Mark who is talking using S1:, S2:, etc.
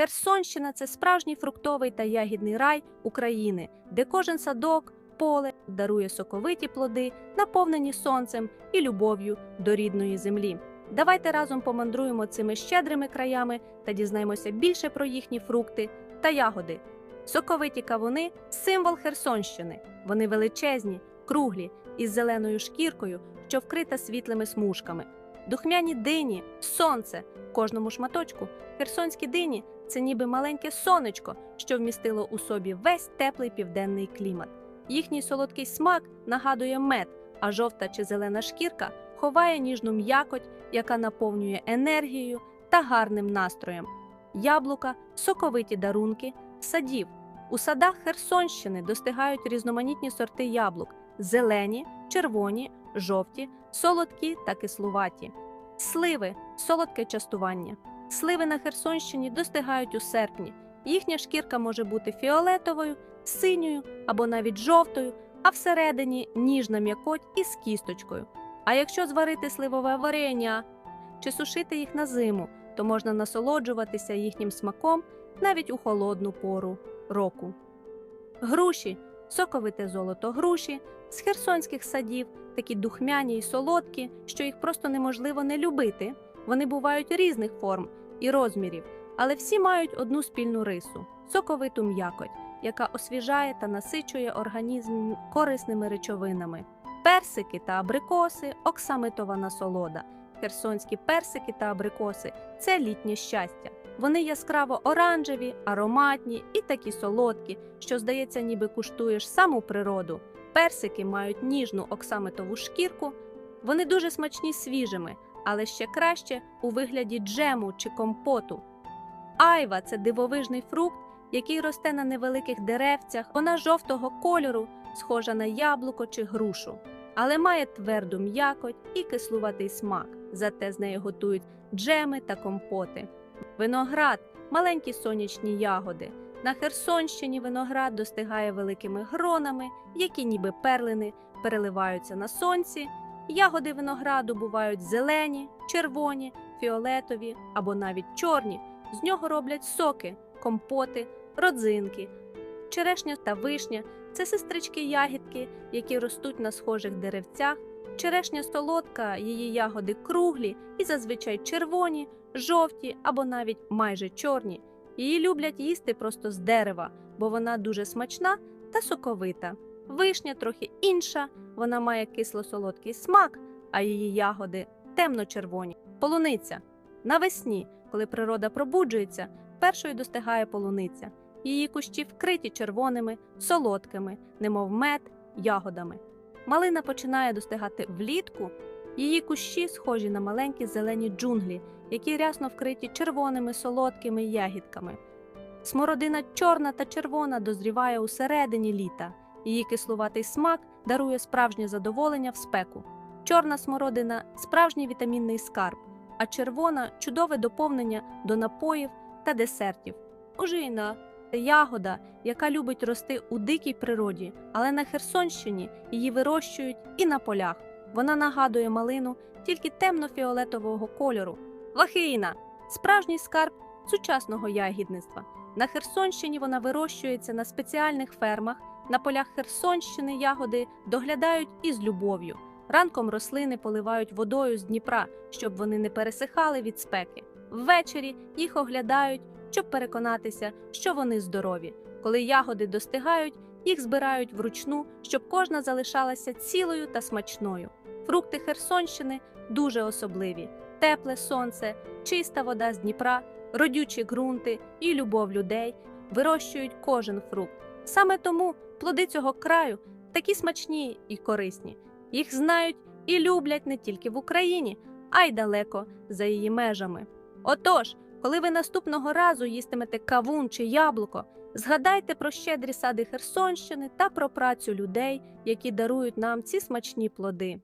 S1: Херсонщина це справжній фруктовий та ягідний рай України, де кожен садок, поле дарує соковиті плоди, наповнені сонцем і любов'ю до рідної землі. Давайте разом помандруємо цими щедрими краями та дізнаємося більше про їхні фрукти та ягоди. Соковиті кавуни символ Херсонщини. Вони величезні, круглі, із зеленою шкіркою, що вкрита світлими смужками. Духмяні дині, сонце в кожному шматочку. Херсонські дині це ніби маленьке сонечко, що вмістило у собі весь теплий південний клімат. Їхній солодкий смак нагадує мед, а жовта чи зелена шкірка ховає ніжну м'якоть, яка наповнює енергією та гарним настроєм. Яблука, соковиті дарунки, садів. У садах Херсонщини достигають різноманітні сорти яблук: зелені, червоні, жовті, солодкі та кислуваті. Сливи солодке частування. Сливи на Херсонщині достигають у серпні. Їхня шкірка може бути фіолетовою, синьою або навіть жовтою, а всередині ніжна м'якоть із кісточкою. А якщо зварити сливове варення чи сушити їх на зиму, то можна насолоджуватися їхнім смаком навіть у холодну пору року. Груші соковите золото груші з херсонських садів, такі духмяні й солодкі, що їх просто неможливо не любити. Вони бувають різних форм і розмірів, але всі мають одну спільну рису соковиту м'якоть, яка освіжає та насичує організм корисними речовинами. Персики та абрикоси оксамитова насолода. Херсонські персики та абрикоси це літнє щастя. Вони яскраво оранжеві, ароматні і такі солодкі, що, здається, ніби куштуєш саму природу. Персики мають ніжну оксамитову шкірку. Вони дуже смачні свіжими, але ще краще у вигляді джему чи компоту. Айва це дивовижний фрукт, який росте на невеликих деревцях. Вона жовтого кольору, схожа на яблуко чи грушу, але має тверду м'якоть і кислуватий смак. Зате з неї готують джеми та компоти. Виноград маленькі сонячні ягоди. На Херсонщині виноград достигає великими гронами, які ніби перлини переливаються на сонці. Ягоди винограду бувають зелені, червоні, фіолетові або навіть чорні. З нього роблять соки, компоти, родзинки. Черешня та вишня це сестрички ягідки, які ростуть на схожих деревцях. Черешня солодка, її ягоди круглі і зазвичай червоні, жовті або навіть майже чорні. Її люблять їсти просто з дерева, бо вона дуже смачна та соковита. Вишня трохи інша, вона має кисло-солодкий смак, а її ягоди темно-червоні. Полуниця. Навесні, коли природа пробуджується, першою достигає полуниця. Її кущі вкриті червоними, солодкими, немов мед, ягодами. Малина починає достигати влітку. Її кущі схожі на маленькі зелені джунглі, які рясно вкриті червоними солодкими ягідками. Смородина чорна та червона дозріває у середині літа. Її кислуватий смак дарує справжнє задоволення в спеку. Чорна смородина справжній вітамінний скарб, а червона чудове доповнення до напоїв та десертів. Ожина ягода, яка любить рости у дикій природі, але на Херсонщині її вирощують і на полях. Вона нагадує малину тільки темно-фіолетового кольору. Лахина справжній скарб сучасного ягідництва. На Херсонщині вона вирощується на спеціальних фермах. На полях Херсонщини ягоди доглядають із любов'ю. Ранком рослини поливають водою з Дніпра, щоб вони не пересихали від спеки. Ввечері їх оглядають, щоб переконатися, що вони здорові. Коли ягоди достигають, їх збирають вручну, щоб кожна залишалася цілою та смачною. Фрукти Херсонщини дуже особливі: тепле сонце, чиста вода з Дніпра, родючі ґрунти і любов людей вирощують кожен фрукт. Саме тому плоди цього краю такі смачні і корисні. Їх знають і люблять не тільки в Україні, а й далеко за її межами. Отож, коли ви наступного разу їстимете кавун чи яблуко, згадайте про щедрі сади Херсонщини та про працю людей, які дарують нам ці смачні плоди.